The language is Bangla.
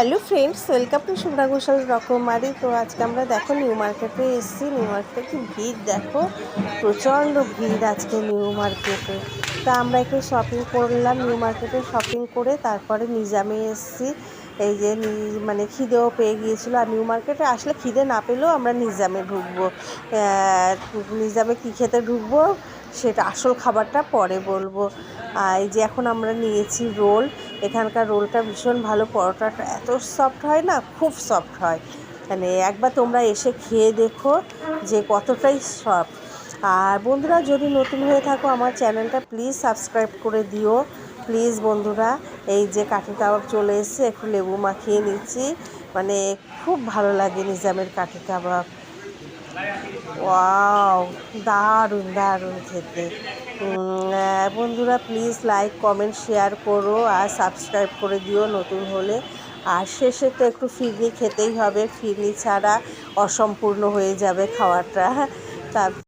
Hello friends, welcome to Shubhra Ghoshal রকমারি। তো আজকে আমরা দেখো নিউ মার্কেটে এসেছি। নিউ মার্কেটে কি ভিড় দেখো? প্রচণ্ড ভিড় আজকে নিউ মার্কেটে। তা আমরা একটু শপিং করলাম, নিউ মার্কেটে শপিং করে তারপরে নিজামে এসেছি। এই যে মানে খিদেও পেয়ে গিয়েছিল। আর নিউ মার্কেটে আসলে খিদে না পেলেও আমরা নিজামে ঢুকবো। নিজামে কী খেতে ঢুকবো? সেটা আসল খাবারটা পরে বলব। আর এই যে এখন আমরা নিয়েছি রোল। এখানকার রোলটা ভীষণ ভালো, পরোটাটা এত সফট হয় না, খুব সফট হয়। মানে একবার তোমরা এসে খেয়ে দেখো যে কতটাই সফট আর বন্ধুরা, যদি নতুন হয়ে থাকো আমার চ্যানেলটা প্লিজ সাবস্ক্রাইব করে দিও। প্লিজ বন্ধুরা, এই যে কাঠি কাবাব চলে এসেছে, একটু লেবু মাখিয়ে নিচ্ছি। মানে খুব ভালো লাগে নিজামের কাঠি কাবাব। ওয়াও দারুণ দারুণ খেতে। বন্ধুরা প্লিজ লাইক কমেন্ট শেয়ার করো আর সাবস্ক্রাইব করে দিও নতুন হলে। আর শেষে তো একটু ফিরনি খেতেই হবে, ফিরনি ছাড়া অসম্পূর্ণ হয়ে যাবে খাওয়াটা। তা